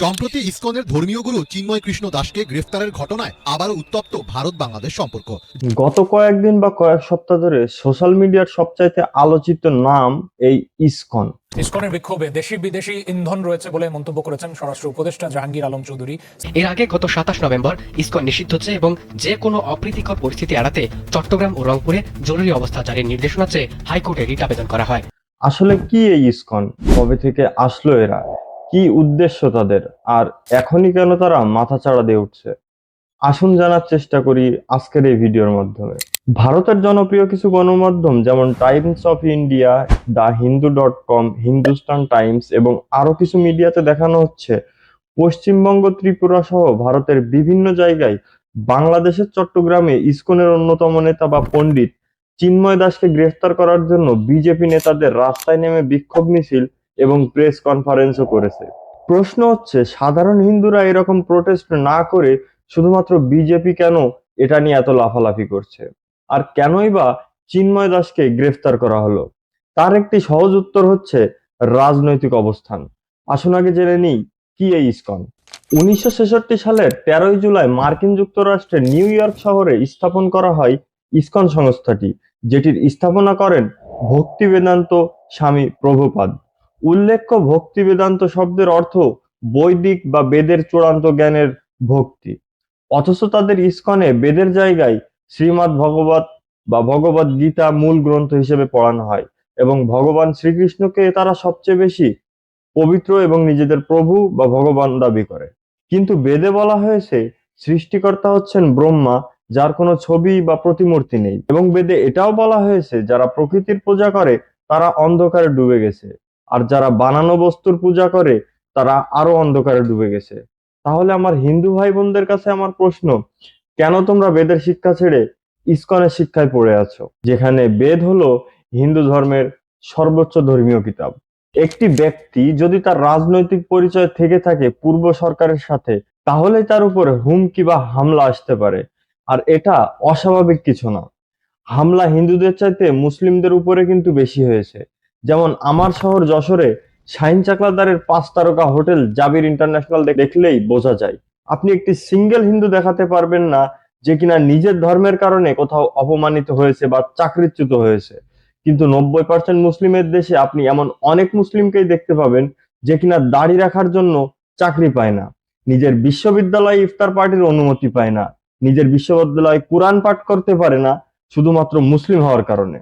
সম্প্রতি ইসকনের ধর্মীয় গুরু চিন্ময় কৃষ্ণ দাসকে গ্রেফতারের ঘটনায় আবারও উত্তপ্ত ভারত বাংলাদেশ সম্পর্ক। গত কয়েকদিন বা কয়েক সপ্তাহ ধরে সোশ্যাল মিডিয়ার সবচাইতে আলোচিত নাম এই ইসকন। ইসকনের বিক্ষোভে দেশি বিদেশি ইন্ধন রয়েছে বলে মন্তব্য করেছেন স্বরাষ্ট্র উপদেষ্টা জাহাঙ্গীর আলম চৌধুরী। এর আগে গত সাতাশ নভেম্বর ইসকন নিষিদ্ধ হচ্ছে এবং যে কোনো অপ্রীতিকর পরিস্থিতি এড়াতে চট্টগ্রাম ও রংপুরে জরুরি অবস্থা জারির নির্দেশনা চেয়ে হাইকোর্টে রিট আবেদন করা হয়। আসলে কি এই ইসকন? কবে থেকে আসলো এরা? কি উদ্দেশ্য তাদের? আর এখনই কেন তারা মাথা চাড়া দিয়ে উঠছে? আসুন জানার চেষ্টা করি আজকের এই ভিডিওর মাধ্যমে। ভারতের জনপ্রিয় কিছু গণমাধ্যম যেমন Times of India, the Hindu dot com, Hindustan Times এবং আরও কিছু মিডিয়াতে দেখানো হচ্ছে, পশ্চিমবঙ্গ ত্রিপুরা সহ ভারতের বিভিন্ন জায়গায় বাংলাদেশের চট্টগ্রামে ইসকনের অন্যতম নেতা বা পণ্ডিত চিন্ময় দাসকে গ্রেফতার করার জন্য বিজেপি নেতাদের রাস্তায় নেমে বিক্ষোভ মিছিল এবং প্রেস কনফারেন্সও করেছে। প্রশ্ন হচ্ছে, সাধারণ হিন্দুরা এরকম প্রোটেস্ট না করে শুধুমাত্র বিজেপি কেন এটা নিয়ে এত লাফালাফি করছে? আর কেনই বা চিন্ময় দাসকে গ্রেফতার করা হলো? তার একটি সহজ উত্তর হচ্ছে, রাজনৈতিক অবস্থান। আসুন আগে জেনে নিই, কি এই ইসকন? উনিশশো সালের তেরোই জুলাই মার্কিন যুক্তরাষ্ট্রের নিউ ইয়র্ক শহরে স্থাপন করা হয় ইসকন সংস্থাটি, যেটির স্থাপনা করেন ভক্তি বেদান্ত স্বামী প্রভুপাদ। উল্লেখ্য ভক্তি বেদান্ত শব্দের অর্থ বৈদিক বা বেদের চূড়ান্ত জ্ঞানের ভক্তি। অথচ তাদের ইসকনে বেদের জায়গায় শ্রীমৎ ভগবত বা ভগবত গীতা মূল গ্রন্থ হিসেবে পড়ানো হয় এবং ভগবান শ্রীকৃষ্ণকে তারা সবচেয়ে বেশি পবিত্র এবং নিজেদের প্রভু বা ভগবান দাবি করে। কিন্তু বেদে বলা হয়েছে, সৃষ্টিকর্তা হচ্ছেন ব্রহ্মা, যার কোনো ছবি বা প্রতিমূর্তি নেই। এবং বেদে এটাও বলা হয়েছে, যারা প্রকৃতির পূজা করে, তারা অন্ধকারে ডুবে গেছে। আর যারা বানানো বস্তুর পূজা করে, তারা আরও অন্ধকারে ডুবে গেছে। তাহলে আমার হিন্দু ভাই বোনদের কাছে আমার প্রশ্ন, কেন তোমরা বেদের শিক্ষা ছেড়ে ইস্কনের শিক্ষায় পড়ে আছো? যেখানে বেদ হলো হিন্দু ধর্মের সর্বোচ্চ ধর্মীয় কিতাব। একটি ব্যক্তি যদি তার রাজনৈতিক পরিচয় থেকে থাকে পূর্ব সরকারের সাথে, তাহলে তার উপরে হুমকি বা হামলা আসতে পারে। আর এটা অস্বাভাবিক কিছু না। হামলা হিন্দুদের চাইতে মুসলিমদের উপরে কিন্তু বেশি হয়েছে। যেমন আমার শহর যশোরে শাহিন চাকলাদারের পাঁচ তারকা হোটেল জাবির ইন্টারন্যাশনাল দেখলেই বোঝা যায়। আপনি একটি সিঙ্গেল হিন্দু দেখাতে পারবেন না যে কিনা নিজের ধর্মের কারণে কোথাও অপমানিত হয়েছে বা চাকরিচ্যুত হয়েছে। কিন্তু নব্বই পার্সেন্ট মুসলিমের দেশে আপনি এমন অনেক মুসলিমকেই দেখতে পাবেন যে কিনা দাড়ি রাখার জন্য চাকরি পায় না। নিজের বিশ্ববিদ্যালয়ে ইফতার পার্টির অনুমতি পায় না। নিজের বিশ্ববিদ্যালয়ে কোরআন পাঠ করতে পারে না, শুধুমাত্র মুসলিম হওয়ার কারণে।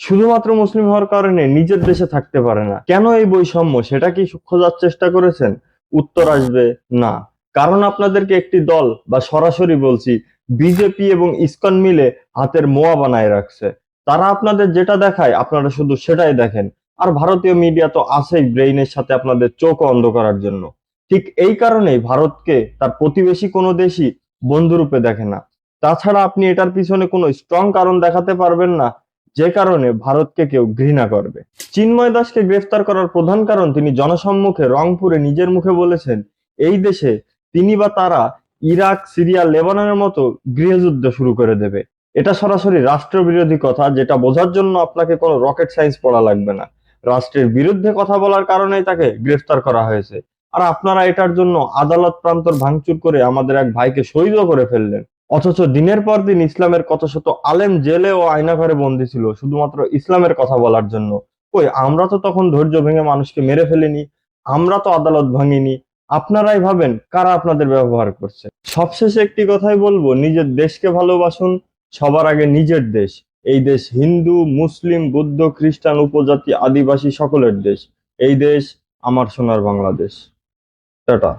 শুধুমাত্র মুসলিম হওয়ার কারণে নিজের দেশে থাকতে পারে না। কেন এই বৈষম্য? সেটা কি খোঁজার চেষ্টা করেছেন? উত্তর আসবে না। কারণ আপনাদেরকে একটি দল, বা সরাসরি বলছি, বিজেপি এবং ইসকন মিলে হাতের মোয়া বানায় রাখছে। তারা আপনাদের যেটা দেখায়, আপনারা শুধু সেটাই দেখেন। আর ভারতীয় মিডিয়া তো আছেই ব্রেইনের সাথে আপনাদের চোখ অন্ধ করার জন্য। ঠিক এই কারণেই ভারতকে তার প্রতিবেশী কোনো দেশই বন্ধুরূপে দেখে না। তাছাড়া আপনি এটার পিছনে কোনো স্ট্রং কারণ দেখাতে পারবেন না যে কারণে ভারতকে কেউ ঘৃণা করবে। চিন্ময় দাসকে গ্রেফতার করার প্রধান কারণ তিনি জনসম্মুখে রংপুরে নিজের মুখে বলেছেন, এই দেশে তিনি বা তারা ইরাক, সিরিয়া, লেবাননের মতো গৃহযুদ্ধ শুরু করে দেবে। এটা সরাসরি রাষ্ট্রবিরোধী কথা, যেটা বোঝার জন্য আপনাকে কোনো রকেট সায়েন্স পড়া লাগবে না। রাষ্ট্রের বিরুদ্ধে কথা বলার কারণেই তাকে গ্রেফতার করা হয়েছে। আর আপনারা এটার জন্য আদালত প্রান্তর ভাঙচুর করে আমাদের এক ভাইকে শহীদও করে ফেললেন। অথচ দিনের পর দিন ইসলামের কত শত আলেম জেলে ও আয়নাঘরে বন্দী ছিল, শুধুমাত্র ইসলামের কথা বলার জন্য। কই, আমরা তো তখন ধৈর্য ভেঙে মানুষকে মেরে ফেলিনি, আমরা তো আদালত ভাঙিনি। আপনারাই ভাবেন কারা আপনাদের ব্যবহার করছে। সবশেষে একটি কথাই বলব, নিজের দেশকে ভালোবাসুন, সবার আগে নিজের দেশ। এই দেশ হিন্দু, মুসলিম, বুদ্ধ, খ্রিস্টান, উপজাতি, আদিবাসী সকলের দেশ। এই দেশ আমার সোনার বাংলাদেশ। টাটা।